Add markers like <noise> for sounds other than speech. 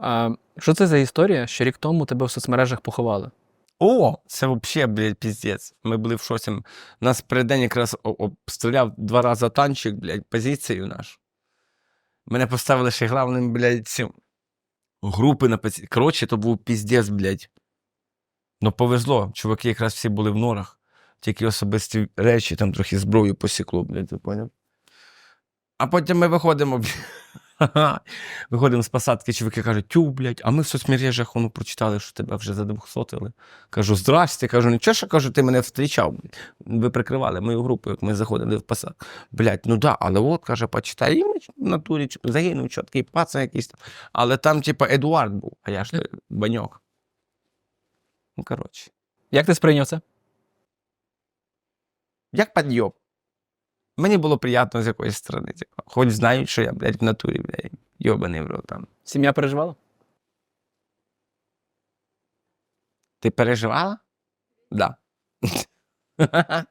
А, що це за історія, що рік тому тебе в соцмережах поховали? О, це взагалі, блядь, піздець. Ми були в шоці. Нас перед день якраз обстріляв два рази танчик, блядь, позицію нашу. Мене поставили ще главним, блядь, цим. Групи на позиції. Коротше, то був піздець, блядь. Ну, повезло. Чуваки якраз всі були в норах. Тільки особисті речі, там трохи зброю посікло, блядь, ти поняв? А потім ми виходимо. блядь. <laughs> Виходимо з посадки, чуваки кажуть, тю, блядь, а ми в соцмережах воно прочитали, що тебе вже задвохсотили. Кажу, здрасте, кажу, нічого, що кажу, ти мене зустрічав. Ви прикривали мою групу, як ми заходили в посад. Блядь, ну да, але от, каже, почитай, і ми в натурі загинув чіткий пацан якийсь. там. Але там, типа, Едуард був, а я ж баньок. Ну, коротше. Як ти сприйняв це? Як підйоб. Мені було приємно з якоїсь сторони. Типу. хоч знають, що я, блядь, в натурі, блядь, йобаний в там. Сім'я переживала? Ти переживала? Да. <laughs>